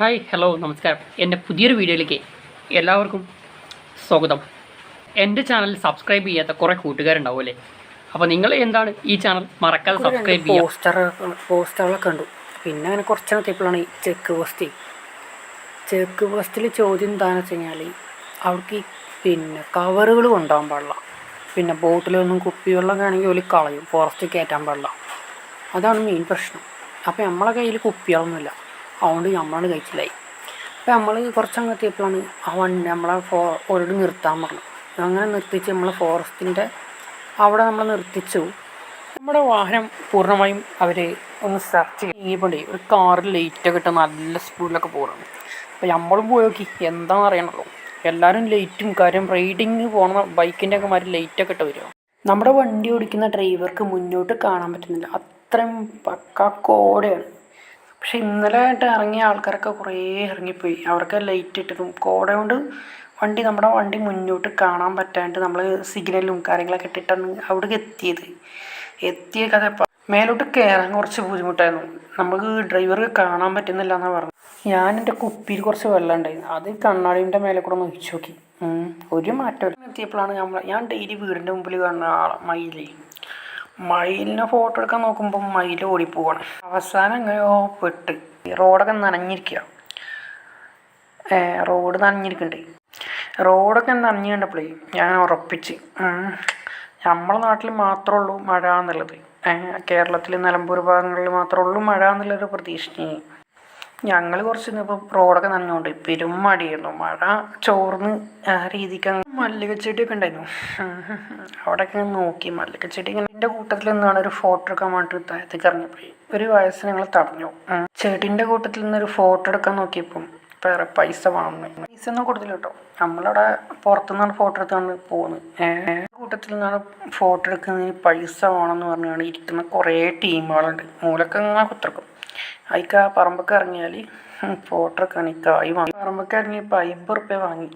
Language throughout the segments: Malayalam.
ഹായ് ഹലോ നമസ്കാരം. എന്റെ പുതിയൊരു വീഡിയോയിലേക്ക് എല്ലാവർക്കും സ്വാഗതം. എന്റെ ചാനൽ സബ്സ്ക്രൈബ് ചെയ്യാത്ത കുറേ കൂട്ടുകാരുണ്ടാവും അല്ലേ? അപ്പോൾ നിങ്ങൾ എന്താണ് ഈ ചാനൽ മറക്കാതെ സബ്സ്ക്രൈബ് ചെയ്യുക? പോസ്റ്റർ പോസ്റ്ററുകളൊക്കെ കണ്ടു പിന്നെ അങ്ങനെ കുറച്ചെണ്ണത്തിയപ്പോഴാണ് ഈ ചെക്ക് പോസ്റ്റ് ചെക്ക് പോസ്റ്റിൽ ചോദ്യം എന്താണെന്ന് വെച്ച് കഴിഞ്ഞാൽ അവർക്ക് പിന്നെ കവറുകൾ കൊണ്ടുപോകാൻ പാടില്ല. പിന്നെ ബോട്ടിലൊന്നും കുപ്പി കുപ്പിവെള്ളമൊക്കെ ആണെങ്കിൽ ഒരു കളയും ഫോറസ്റ്റ് കയറ്റാൻ പാടില്ല. അതാണ് മെയിൻ പ്രശ്നം. അപ്പോൾ നമ്മളെ കയ്യിൽ കുപ്പികളൊന്നുമില്ല. അതുകൊണ്ട് നമ്മളാണ് കഴിച്ചില്ലായി അപ്പോൾ നമ്മൾ കുറച്ചങ്ങ് എത്തിയപ്പോഴാണ് ആ വണ്ടി നമ്മളെ ഫോ ഓരോട് നിർത്താൻ പറഞ്ഞു. അങ്ങനെ നിർത്തിച്ച് നമ്മളെ ഫോറസ്റ്റിന്റെ അവിടെ നമ്മൾ നിർത്തിച്ചു. നമ്മുടെ വാഹനം പൂർണമായും അവർ ഒന്ന് സെർച്ച് ചെയ്യുമ്പോണ്ടേ ഒരു കാറിൽ ലൈറ്റൊക്കെ ഇട്ട് നല്ല സ്പീഡിലൊക്കെ പോകണം അപ്പോൾ നമ്മളും പോയി നോക്കി എന്താണെന്ന് അറിയണല്ലോ. എല്ലാവരും ലൈറ്റും കാര്യം റൈഡിങ് പോകണ ബൈക്കിന്റെ ഒക്കെ മാതിരി ലൈറ്റൊക്കെ ഇട്ട് വരുമോ നമ്മുടെ വണ്ടി ഓടിക്കുന്ന ഡ്രൈവർക്ക് മുന്നോട്ട് കാണാൻ പറ്റുന്നില്ല. അത്രയും പക്കാ കോടയാണ്. പക്ഷെ ഇന്നലെ ആയിട്ട് ഇറങ്ങിയ ആൾക്കാരൊക്കെ കുറേ ഇറങ്ങിപ്പോയി. അവർക്ക് ലൈറ്റ് ഇട്ടിട്ടും കോട കൊണ്ട് വണ്ടി നമ്മുടെ വണ്ടി മുന്നോട്ട് കാണാൻ പറ്റാണ്ട് നമ്മൾ സിഗ്നലും കാര്യങ്ങളൊക്കെ ഇട്ടിട്ടാണ് അവിടേക്ക് എത്തിയത്. എത്തിയ കഥ മേലോട്ട് കയറാൻ കുറച്ച് ബുദ്ധിമുട്ടായിരുന്നു. നമുക്ക് ഡ്രൈവർ കാണാൻ പറ്റുന്നില്ല എന്നാണ് പറഞ്ഞത്. ഞാൻ എന്റെ കുപ്പിയിൽ കുറച്ച് വെള്ളം ഉണ്ടായിരുന്നു. അത് കണ്ണാടിന്റെ മേലെ കൂടെ ഒന്ന് ഒഴിച്ചു നോക്കി ഒരു മാറ്റമില്ല എത്തിയപ്പോഴാണ് നമ്മൾ ഞാൻ ഡെയിലി വീടിന്റെ മുമ്പിൽ കാണുന്ന ആളെ മയിലേ. മയിലിനെ ഫോട്ടോ എടുക്കാൻ നോക്കുമ്പോൾ മയിൽ ഓടിപ്പോവാണ്. അവസാനം എങ്ങനെയോ പെട്ട്. റോഡൊക്കെ നനഞ്ഞിരിക്കുക റോഡ് നനഞ്ഞിരിക്കുന്നുണ്ട് റോഡൊക്കെ നനഞ്ഞു കണ്ടപ്പോഴേ ഞാൻ ഉറപ്പിച്ച് നമ്മുടെ നാട്ടിൽ മാത്രമേ ഉള്ളൂ മഴ എന്നുള്ളത്. കേരളത്തിൽ നിലമ്പൂർ ഭാഗങ്ങളിൽ മാത്രമേ ഉള്ളൂ മഴ എന്നുള്ളൊരു പ്രതീക്ഷ ഞങ്ങൾ കുറച്ച് ഇന്നിപ്പോൾ റോഡൊക്കെ നനഞ്ഞുകൊണ്ട് പെരും മടിയായിരുന്നു. മഴ ചോർന്ന് രീതിക്ക് അങ്ങ് മല്ലിക ചെടിയൊക്കെ ഉണ്ടായിരുന്നു. അവിടെയൊക്കെ നോക്കി മല്ലികച്ചെടി ഇങ്ങനെ എന്റെ കൂട്ടത്തിൽ നിന്നാണ് ഒരു ഫോട്ടോ എടുക്കാൻ വേണ്ടിയിട്ട് താഴത്തേക്ക് ഇറങ്ങിപ്പോയി. ഒരു വയസ്സ് ഞങ്ങൾ തടഞ്ഞു. ചെടിന്റെ കൂട്ടത്തിൽ നിന്ന് ഒരു ഫോട്ടോ എടുക്കാൻ നോക്കിയപ്പം വേറെ പൈസ വാങ്ങുന്നു. പൈസ ഒന്നും കൊടുത്തില്ല കേട്ടോ. നമ്മളവിടെ പുറത്തുനിന്നാണ് ഫോട്ടോ എടുത്താണ് പോകുന്നത് കൂട്ടത്തിൽ നിന്നാണ് ഫോട്ടോ എടുക്കുന്നതിന് പൈസ വേണമെന്ന് പറഞ്ഞാണ് ഇരിക്കുന്ന കുറേ ടീമുകളുണ്ട് മൂലക്കങ്ങനെ കുത്തിറക്കും അതിക്ക് ആ പറമ്പൊക്കെ ഇറങ്ങിയാൽ ഫോട്ടോ എടുക്കാൻ ഈ കായ് വാങ്ങി പറമ്പൊക്കെ ഇറങ്ങിയപ്പോൾ അമ്പത് റുപ്യ വാങ്ങി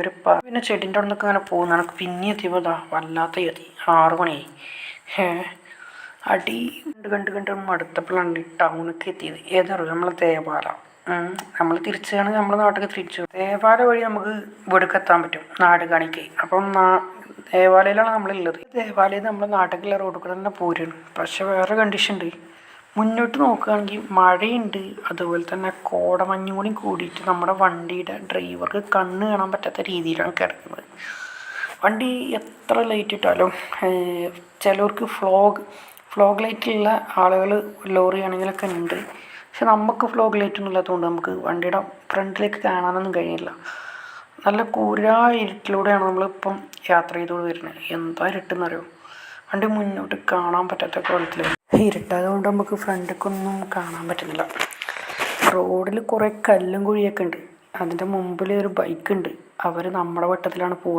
ഒരു പിന്നെ ചെടിന്റെ അവിടെ നിന്നൊക്കെ ഇങ്ങനെ പോകുന്ന. എനിക്ക് പിന്നെ എത്തിയപ്പോൾ ഇതാ വല്ലാത്ത ഗതി ആറ് മണിയായി. അടി കണ്ട് കണ്ട് കണ്ട് മടുത്തപ്പോഴാണ് ടൗണൊക്കെ എത്തിയത്. ഏതറിയോ? നമ്മളെ തേവാല. നമ്മൾ തിരിച്ചാണ് നമ്മുടെ നാട്ടിലേക്ക് തിരിച്ചു തേവാല വഴി നമുക്ക് ഇവിടേക്ക് എത്താൻ പറ്റും. നാട് കാണിക്ക്. അപ്പം നാ ദേവാലയിലാണ് നമ്മളുള്ളത്. ദേവാലയം നമ്മുടെ നാട്ടിലുള്ള റോഡ് കൂടെ തന്നെ പോരുന്നു പക്ഷെ വേറെ കണ്ടീഷൻ ഉണ്ട്. മുന്നോട്ട് നോക്കുകയാണെങ്കിൽ മഴയുണ്ട്. അതുപോലെ തന്നെ കോടമഞ്ഞും കൂടി കൂടിയിട്ട് നമ്മുടെ വണ്ടിയുടെ ഡ്രൈവർക്ക് കണ്ണ് കാണാൻ പറ്റാത്ത രീതിയിലാണ് കിടക്കുന്നത്. വണ്ടി എത്ര ലൈറ്റ് ഇട്ടാലും ചിലവർക്ക് ഫ്ലോഗ് ഫ്ലോഗ് ലൈറ്റുള്ള ആളുകൾ ലോറി ആണെങ്കിലൊക്കെ ഉണ്ട്. പക്ഷെ നമുക്ക് ഫ്ലോഗ് ലൈറ്റ് ഒന്നും ഇല്ലാത്തതുകൊണ്ട് നമുക്ക് വണ്ടിയുടെ ഫ്രണ്ടിലേക്ക് കാണാനൊന്നും കഴിയില്ല നല്ല കൂരാ ഇരുട്ടിലൂടെയാണ് നമ്മളിപ്പം യാത്ര ചെയ്തുകൊണ്ട് വരുന്നത്. എന്താ ഇരുട്ടെന്നറിയോ? വണ്ടി മുന്നോട്ട് കാണാൻ പറ്റാത്ത കോലത്തിൽ ഇരുട്ടായതുകൊണ്ട് നമുക്ക് ഫ്രണ്ടിലേക്കൊന്നും കാണാൻ പറ്റുന്നില്ല. റോഡിൽ കുറേ കല്ലും കുഴിയൊക്കെ ഉണ്ട്. അതിന്റെ മുമ്പിൽ ഒരു ബൈക്ക് ഉണ്ട്. അവർ നമ്മുടെ വട്ടത്തിലാണ് പോകുന്നത്